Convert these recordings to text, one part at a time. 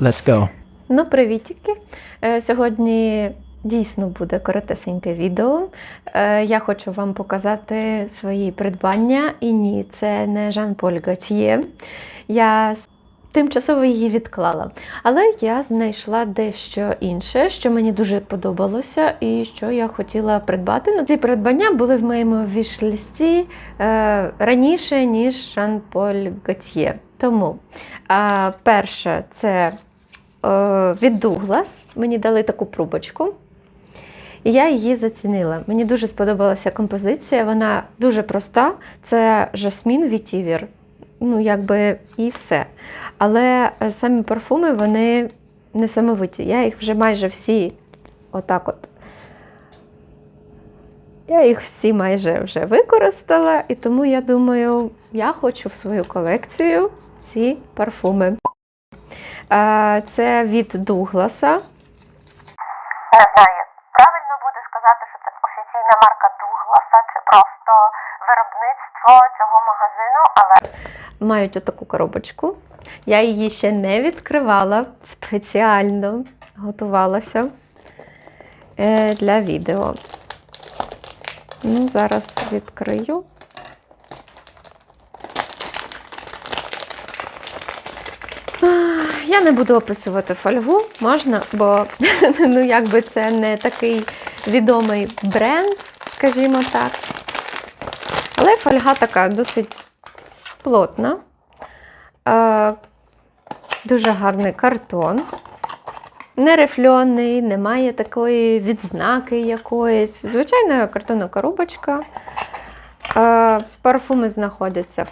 Let's go. Ну, привітики! Е, Сьогодні дійсно буде коротесеньке відео. Е, Я хочу вам показати свої придбання. І ні, це не Жан-Поль Готьє. Я тимчасово її відклала. Але я знайшла дещо інше, що мені дуже подобалося, і що я хотіла придбати. Ну, ці придбання були в моєму вішлісті е, раніше, ніж Жан-Поль Готьє. Тому перше, це від Douglas. Мені дали таку пробочку. І я її зацінила. Мені дуже сподобалася композиція. Вона дуже проста. Це жасмін вітівір. Ну, якби і все. Але е, самі парфуми, вони несамовиті. Я їх вже майже всі отак от. Я їх всі майже вже використала, і тому я думаю, я хочу в свою колекцію ці парфуми. Е, Це від Дугласа. Не знаю, правильно буде сказати, що це офіційна марка Дугласа чи просто виробництво цього магазину, але Мають отаку коробочку. Я її ще не відкривала, спеціально готувалася е, для відео. Ну, зараз відкрию. Я не буду описувати фольгу, можна, бо ну, якби це не такий відомий бренд, скажімо так. Але фольга така досить плотна. Е, дуже гарний картон. Не рифльоний, немає такої відзнаки якоїсь. Звичайна картонна коробочка. Парфуми знаходяться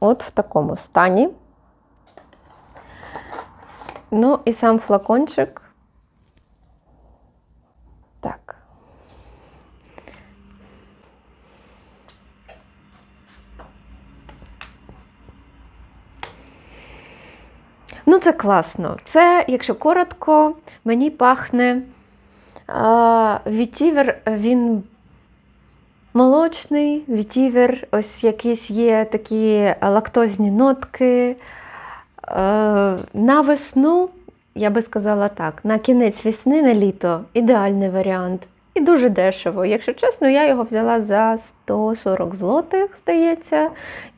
от в такому стані. Ну і сам флакончик. Так. Ну, це класно. Це, якщо коротко, мені пахне вітівер, він молочний, вітівер, ось якісь є такі лактозні нотки. Е, на весну, я би сказала так, на кінець весни, на літо ідеальний варіант. І дуже дешево. Якщо чесно, я його взяла за 140 злотих, здається,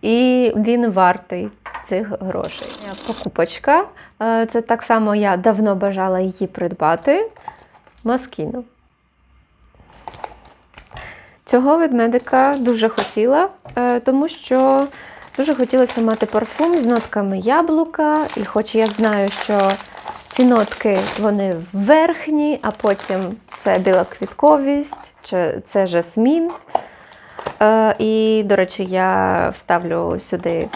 і він вартий цих грошей. Покупочка. Е, Це так само я давно бажала її придбати. Маскіно. Цього ведмедика дуже хотіла, е, тому що дуже хотілося мати парфум з нотками яблука. І хоч я знаю, що ці нотки вони верхні, а потім це білоквітковість, чи це жасмін. Е, І, до речі, я вставлю сюди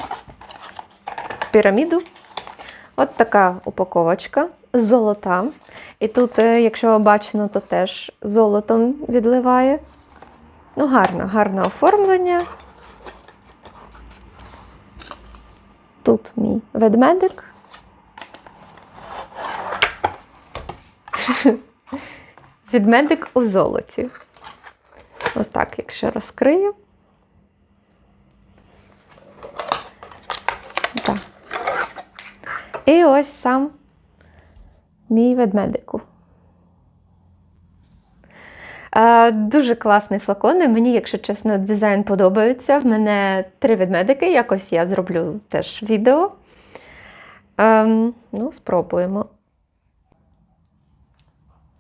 піраміду. От така упаковочка золота. І тут, е, якщо бачено, то теж золотом відливає. Ну, гарно, гарне оформлення. Тут мій ведмедик. Ведмедик у золоті. Отак, якщо розкрию. Так. І ось сам мій ведмедику. Е, Дуже класний флакон. Мені, якщо чесно, дизайн подобається. В мене три ведмедики. Якось я зроблю теж відео. Ем, ну, спробуємо.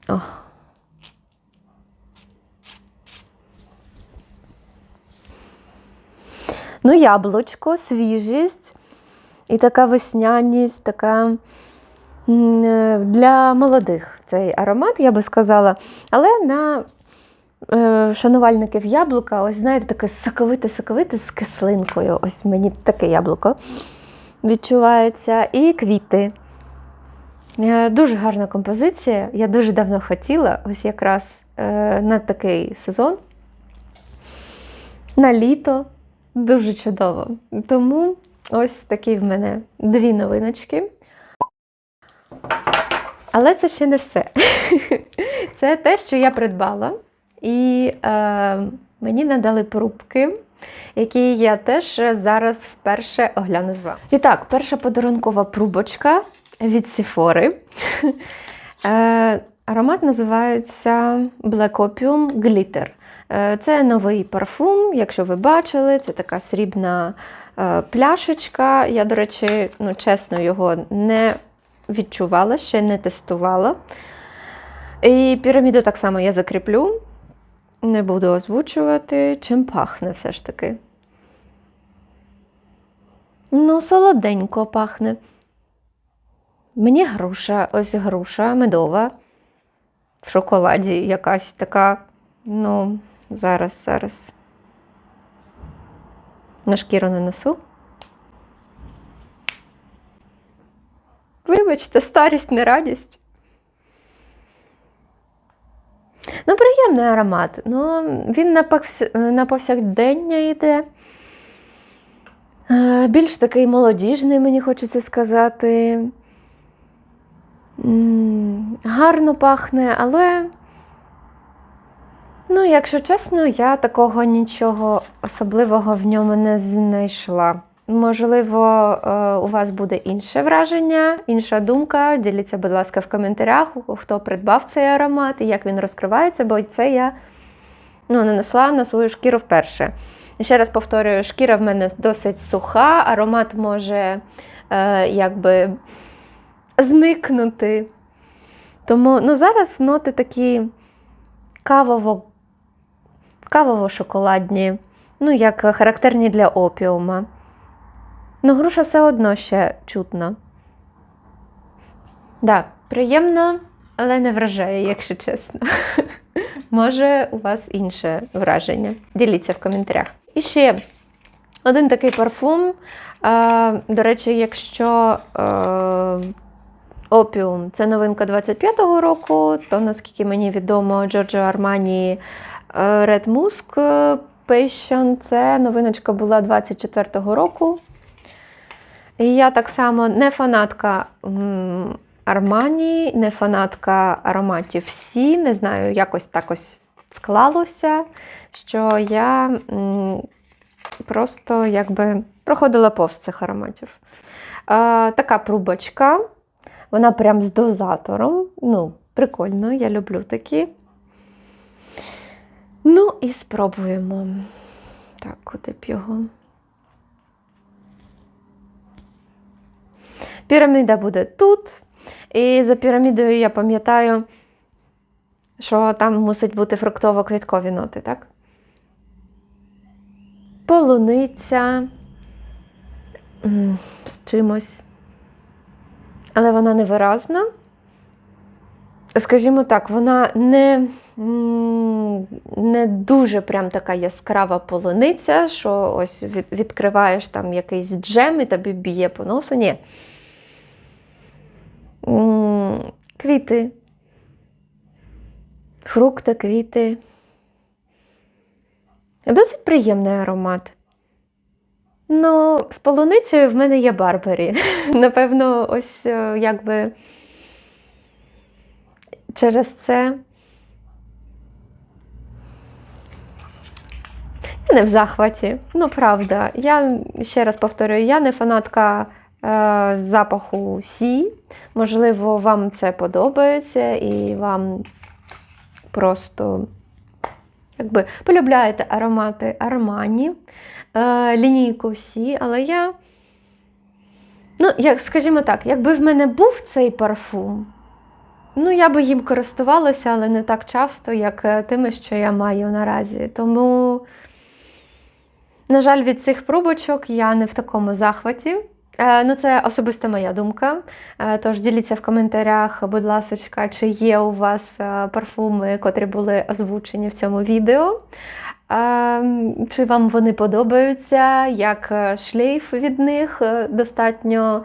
О. Ну, яблучко, свіжість і така весняність, така е, для молодих цей аромат, я би сказала. Але на шанувальників яблука, ось знаєте, таке соковите-соковите з кислинкою. Ось мені таке яблуко відчувається. І квіти. Е, Дуже гарна композиція. Я дуже давно хотіла, ось якраз е, на такий сезон. На літо. Дуже чудово. Тому ось такі в мене дві новиночки. Але це ще не все. Це те, що я придбала. І е, мені надали порубки, які я теж зараз вперше огляну з вами. І так, перша подарункова прубочка. від Sephora. Е, Аромат називається Black Opium Glitter. Е, Це новий парфум, якщо ви бачили, це така срібна е, пляшечка. Я, до речі, ну, чесно, його не відчувала, ще не тестувала. І піраміду так само я закріплю. Не буду озвучувати, чим пахне все ж таки. Ну, солоденько пахне. Мені груша, ось груша медова. В шоколаді якась така. Ну, зараз, зараз. На шкіру нанесу. Вибачте, старість не радість. Ну, приємний аромат. Ну, він на, повс... на повсякдення йде. Е, Більш такий молодіжний, мені хочеться сказати. Гарно пахне, але, ну, якщо чесно, я такого нічого особливого в ньому не знайшла. Можливо, е, у вас буде інше враження, інша думка. Діліться, будь ласка, в коментарях, хто придбав цей аромат і як він розкривається, бо це я ну, нанесла на свою шкіру вперше. Ще раз повторюю, шкіра в мене досить суха, аромат може е, якби зникнути. Тому ну, зараз ноти такі кавово, кавово-шоколадні, ну, як характерні для опіума. Ну, груша все одно ще чутно. Да, приємно, але не вражає, якщо чесно. Може, у вас інше враження. Діліться в коментарях. І ще один такий парфум. До речі, якщо е, опіум це новинка 25-го року, то наскільки мені відомо, Giorgio Armani е, Red Musk е, Passion це новиночка була 24-го року. І я так само не фанатка м, Армані, не фанатка ароматів всі. Не знаю, якось так ось склалося, що я просто якби проходила повз цих ароматів. А, така пробочка, вона прям з дозатором. Ну, прикольно, я люблю такі. Ну і спробуємо. Так, куди б його. Піраміда буде тут. І за пірамідою я пам'ятаю, що там мусить бути фруктово-квіткові ноти, так? Полуниця з чимось. Але вона невиразна. Скажімо так, вона не, не дуже прям така яскрава полуниця, що ось відкриваєш там якийсь джем і тобі б'є по носу. Ні. Квіти. Фрукти, квіти. Досить приємний аромат. Ну, з полуницею в мене є Барбарі. Напевно, ось е, якби через це. Я не в захваті. Ну, правда. Я ще раз повторюю, я не фанатка запаху Сі. Можливо, вам це подобається і вам просто якби полюбляєте аромати Армані, е, лінійку Сі, але я. Ну, як, скажімо так, якби в мене був цей парфум, ну, я би їм користувалася, але не так часто, як е, тими, що я маю наразі. Тому, на жаль, від цих пробочок я не в такому захваті. Е, Ну, це особиста моя думка. Е, Тож діліться в коментарях, будь ласка, чи є у вас е, парфуми, котрі були озвучені в цьому відео. Е, Чи вам вони подобаються, як шлейф від них достатньо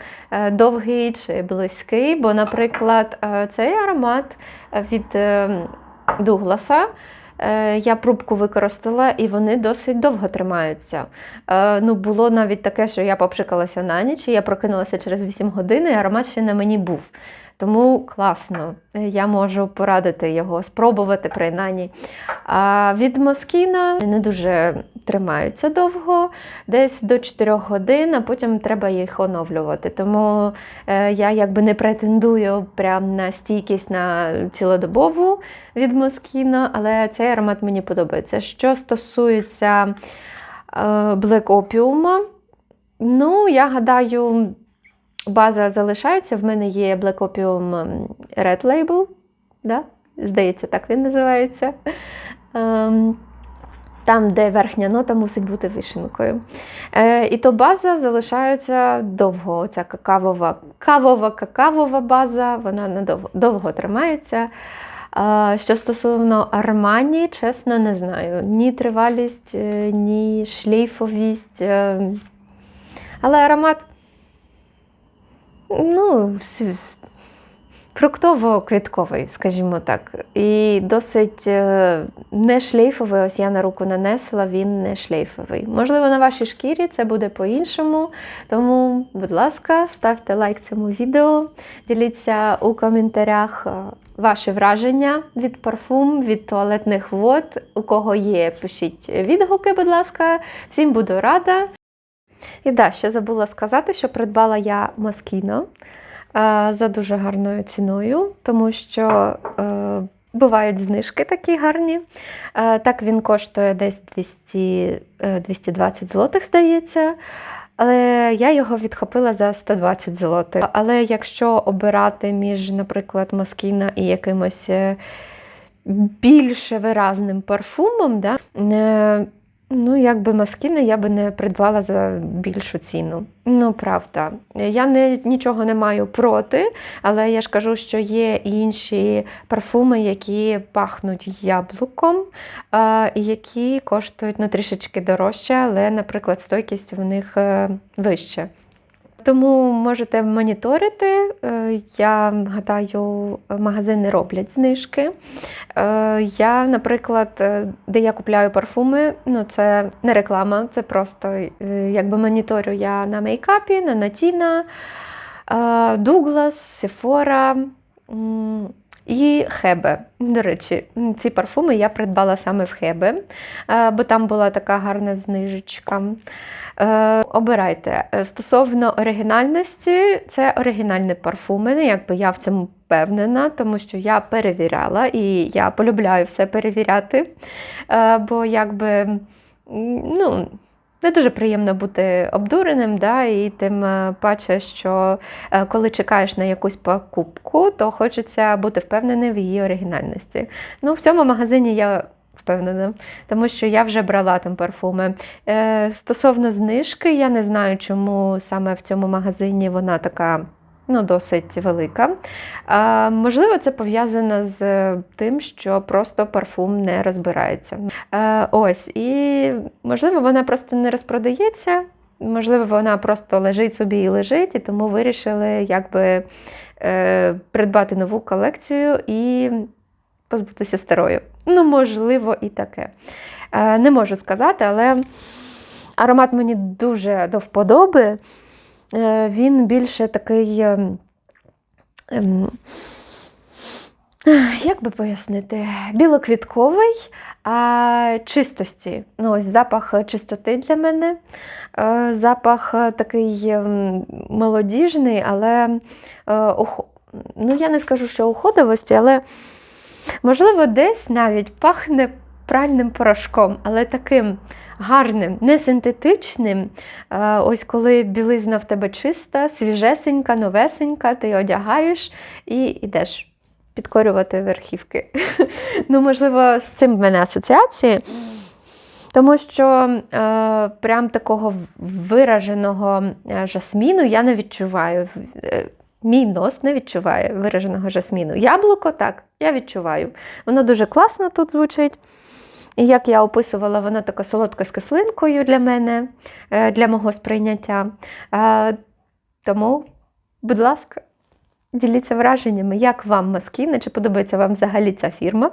довгий чи близький? Бо, наприклад, цей аромат від е, Дугласа. Е, Я пробку використала, і вони досить довго тримаються. Е, Ну, було навіть таке, що я попшикалася на ніч, і я прокинулася через 8 годин, і аромат ще на мені був. Тому класно. Я можу порадити його, спробувати принаймні. А від Москіна не дуже тримаються довго, десь до 4 годин, а потім треба їх оновлювати. Тому е, я якби не претендую прям на стійкість на цілодобову від Москіна, але цей аромат мені подобається. Що стосується е, Black Opium, ну, я гадаю, база залишається. В мене є Black Opium ем, Red Label. Да? Здається, так він називається. Ем, Там, де верхня нота мусить бути вишенкою. Е, і то база залишається довго. Ця какавова, кавова какавова база, вона надовго довго тримається. А, що стосовно Армані, чесно, не знаю. Ні тривалість, е, ні шлейфовість. е, Але аромат ну, фруктово-квітковий, скажімо так. І досить е, не шлейфовий. Ось я на руку нанесла, він не шлейфовий. Можливо, на вашій шкірі це буде по-іншому. Тому, будь ласка, ставте лайк цьому відео, діліться у коментарях. е, Ваші враження від парфум, від туалетних вод. У кого є, пишіть відгуки, будь ласка. Всім буду рада. І да, ще забула сказати, що придбала я Москіно е, за дуже гарною ціною, тому що е, бувають знижки такі гарні. Е, так він коштує десь 200, е, 220 злотих, здається. Але я його відхопила за 120 злотих. Але якщо обирати між, наприклад, Москіна і якимось е, більш виразним парфумом, да, ну, якби маскини я би не придбала за більшу ціну. Ну, правда. Я не, нічого не маю проти, але я ж кажу, що є інші парфуми, які пахнуть яблуком, е, які коштують ну, трішечки дорожче, але, наприклад, стойкість в них е, вища. Тому можете моніторити. Е, Я гадаю, магазини роблять знижки. Е, Я, наприклад, е, де я купляю парфуми, ну це не реклама, це просто якби моніторю я на мейкапі, на Натіна, Дуглас, Сефора. І Хебе. До речі, ці парфуми я придбала саме в Хебе, е, бо там була така гарна знижечка. Е, Обирайте. Е, Стосовно оригінальності, це оригінальні парфуми. Ну, Якби я в цьому впевнена, тому що я перевіряла і я полюбляю все перевіряти. Бо якби ну, не дуже приємно бути обдуреним, да, і тим е, паче, що е, коли чекаєш на якусь покупку, то хочеться бути впевненим в її оригінальності. Ну, в цьому магазині я впевнена, тому що я вже брала там парфуми. Е, стосовно знижки, я не знаю, чому саме в цьому магазині вона така. Ну, досить велика. А, можливо, це пов'язано з тим, що просто парфум не розбирається. Е, ось, і можливо, вона просто не розпродається, можливо, вона просто лежить собі і лежить, і тому вирішили якби е, придбати нову колекцію і позбутися старої. Ну, можливо, і таке. Е, не можу сказати, але аромат мені дуже до вподоби. Е, він більше такий. ем, ем, як би пояснити, білоквітковий, а чистості. Ну, ось запах чистоти для мене. Е, Запах е, такий молодіжний, але е, ну, я не скажу, що уходовості, але можливо, десь навіть пахне пральним порошком, але таким гарним, не синтетичним. Е, Ось коли білизна в тебе чиста, свіжесенька, новесенька, ти одягаєш і йдеш підкорювати верхівки. ну, можливо, з цим в мене асоціації. Тому що е, прям такого вираженого е, жасміну я не відчуваю. Е, Мій нос не відчуває вираженого жасміну. Яблуко так, я відчуваю. Воно дуже класно тут звучить. І як я описувала, вона така солодка з кислинкою для мене, е, для мого сприйняття. Е, Тому, будь ласка, діліться враженнями, як вам Маскіна, чи подобається вам взагалі ця фірма,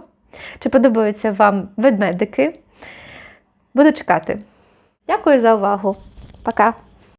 чи подобаються вам ведмедики. Буду чекати. Дякую за увагу. Пока!